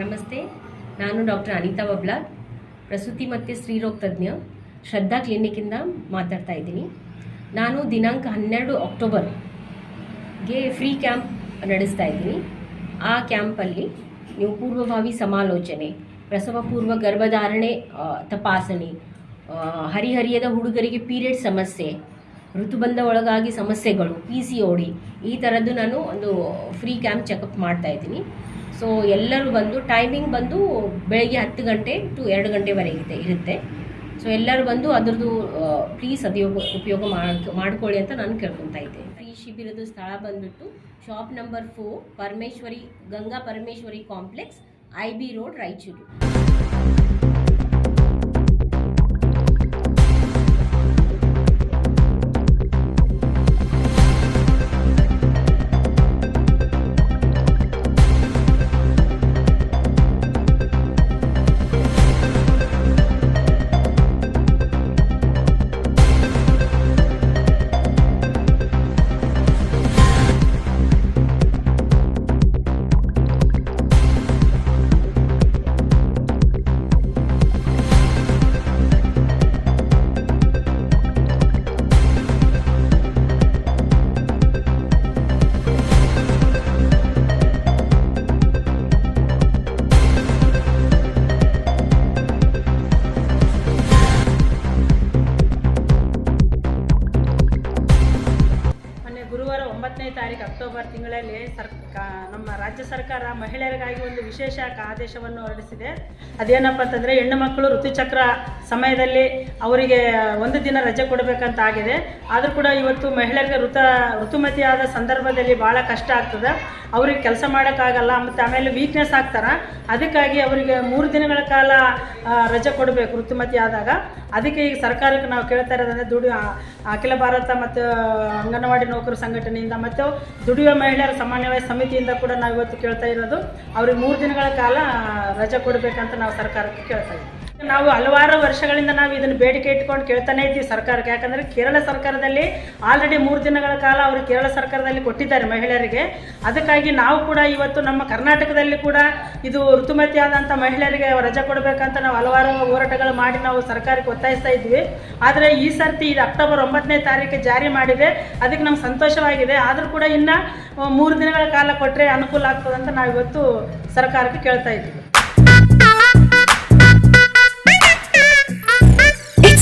ನಮಸ್ತೆ, ನಾನು ಡಾಕ್ಟರ್ ಅನಿತಾ ಬಬ್ಲಾ, ಪ್ರಸೂತಿ ಮತ್ತು ಸ್ತ್ರೀರೋಗ ತಜ್ಞ, ಶ್ರದ್ಧಾ ಕ್ಲಿನಿಕ್ಕಿಂದ ಮಾತಾಡ್ತಾ ಇದ್ದೀನಿ. ನಾನು ದಿನಾಂಕ ಹನ್ನೆರಡು ಅಕ್ಟೋಬರ್ಗೆ ಫ್ರೀ ಕ್ಯಾಂಪ್ ನಡೆಸ್ತಾ ಇದ್ದೀನಿ. ಆ ಕ್ಯಾಂಪಲ್ಲಿ ನೀವು ಪೂರ್ವಭಾವಿ ಸಮಾಲೋಚನೆ ಪ್ರಸವ ಪೂರ್ವ ಗರ್ಭಧಾರಣೆ ತಪಾಸಣೆ ಹರಿಹರಿಯದ ಹುಡುಗರಿಗೆ ಪೀರಿಯಡ್ ಸಮಸ್ಯೆ ಋತುಬಂಧ ಒಳಗಾಗಿ ಸಮಸ್ಯೆಗಳು ಪಿ ಸಿ ಓಡಿ ಈ ಥರದ್ದು ನಾನು ಒಂದು ಫ್ರೀ ಕ್ಯಾಂಪ್ ಚೆಕಪ್ ಮಾಡ್ತಾ ಇದ್ದೀನಿ. ಸೊ ಎಲ್ಲರೂ ಬಂದು ಟೈಮಿಂಗ್ ಬಂದು ಬೆಳಗ್ಗೆ ಹತ್ತು ಗಂಟೆ ಟು ಎರಡು ಗಂಟೆವರೆಗಿದೆ ಇರುತ್ತೆ. ಸೊ ಎಲ್ಲರೂ ಬಂದು ಅದರದ್ದು ಪ್ಲೀಸ್ ಅದು ಉಪಯೋಗ ಮಾಡ್ಕೊ ಮಾಡ್ಕೊಳ್ಳಿ ಅಂತ ನಾನು ಕೇಳ್ಕೊತಾ ಇದ್ದೆ. ಈ ಶಿಬಿರದ ಸ್ಥಳ ಬಂದ್ಬಿಟ್ಟು shop number four Parameshwari, Ganga Parameshwari complex I B road Raichur. ಒಂಬತ್ತನೇ ತಾರೀಕು ಅಕ್ಟೋಬರ್ ತಿಂಗಳಲ್ಲಿ ಸರ್ ನಮ್ಮ ರಾಜ್ಯ ಸರ್ಕಾರ ಮಹಿಳೆಯರಿಗಾಗಿ ಒಂದು ವಿಶೇಷ ಆದೇಶವನ್ನು ಹೊರಡಿಸಿದೆ. ಅದೇನಪ್ಪ ಅಂತಂದರೆ, ಹೆಣ್ಣು ಮಕ್ಕಳು ಋತುಚಕ್ರ ಸಮಯದಲ್ಲಿ ಅವರಿಗೆ ಒಂದು ದಿನ ರಜೆ ಕೊಡಬೇಕಂತ ಆಗಿದೆ ಆದರೂ ಕೂಡ ಇವತ್ತು ಮಹಿಳೆಯರಿಗೆ ಋತ, ಋತುಮತಿಯಾದ ಸಂದರ್ಭದಲ್ಲಿ ಭಾಳ ಕಷ್ಟ ಆಗ್ತದೆ. ಅವ್ರಿಗೆ ಕೆಲಸ ಮಾಡೋಕ್ಕಾಗಲ್ಲ, ಮತ್ತು ಆಮೇಲೆ ವೀಕ್ನೆಸ್ ಆಗ್ತಾರೆ. ಅದಕ್ಕಾಗಿ ಅವರಿಗೆ ಮೂರು ದಿನಗಳ ಕಾಲ ರಜೆ ಕೊಡಬೇಕು ಋತುಮತಿ ಆದಾಗ. ಅದಕ್ಕೆ ಈಗ ಸರ್ಕಾರಕ್ಕೆ ನಾವು ಕೇಳ್ತಾ ಇರೋದಂದರೆ, ದುಡಿ ಅಖಿಲ ಭಾರತ ಮತ್ತು ಅಂಗನವಾಡಿ ನೌಕರ ಸಂಘಟನೆಯಿಂದ ಮತ್ತು ದುಡಿಯುವ ಮಹಿಳೆಯರ ಸಮನ್ವಯ ಸಮಿತಿಯಿಂದ ಕೂಡ ನಾವು ಇವತ್ತು ಕೇಳ್ತಾ ಇರೋದು. ಅವ್ರಿಗೆ ಮೂರು ದಿನಗಳ ಕಾಲ ರಜೆ ಕೊಡಬೇಕಂತ ನಾವು ಸರ್ಕಾರಕ್ಕೆ ಕೇಳ್ತಾ ಇದ್ದೀವಿ. ನಾವು ಹಲವಾರು ವರ್ಷಗಳಿಂದ ನಾವು ಇದನ್ನು ಬೇಡಿಕೆ ಇಟ್ಕೊಂಡು ಕೇಳ್ತಾನೆ ಇದ್ದೀವಿ ಸರ್ಕಾರಕ್ಕೆ. ಯಾಕಂದರೆ ಕೇರಳ ಸರ್ಕಾರದಲ್ಲಿ ಆಲ್ರೆಡಿ ಮೂರು ದಿನಗಳ ಕಾಲ ಅವರು ಕೇರಳ ಸರ್ಕಾರದಲ್ಲಿ ಕೊಟ್ಟಿದ್ದಾರೆ ಮಹಿಳೆಯರಿಗೆ. ಅದಕ್ಕಾಗಿ ನಾವು ಕೂಡ ಇವತ್ತು ನಮ್ಮ ಕರ್ನಾಟಕದಲ್ಲಿ ಕೂಡ ಇದು ಋತುಮತಿ ಆದಂಥ ಮಹಿಳೆಯರಿಗೆ ರಜೆ ಕೊಡಬೇಕಂತ ನಾವು ಹಲವಾರು ಹೋರಾಟಗಳು ಮಾಡಿ ನಾವು ಸರ್ಕಾರಕ್ಕೆ ಒತ್ತಾಯಿಸ್ತಾ ಇದ್ವಿ. ಆದರೆ ಈ ಸರ್ತಿ ಇದು ಅಕ್ಟೋಬರ್ ಒಂಬತ್ತನೇ ತಾರೀಕು ಜಾರಿ ಮಾಡಿದೆ. ಅದಕ್ಕೆ ನಮ್ಗೆ ಸಂತೋಷವಾಗಿದೆ. ಆದರೂ ಕೂಡ ಇನ್ನು, ಮೂರು ದಿನಗಳ ಕಾಲ ಕೊಟ್ಟರೆ ಅನುಕೂಲ ಆಗ್ತದೆ ಅಂತ ನಾವು ಇವತ್ತು ಸರ್ಕಾರಕ್ಕೆ ಕೇಳ್ತಾ ಇದ್ದೀವಿ.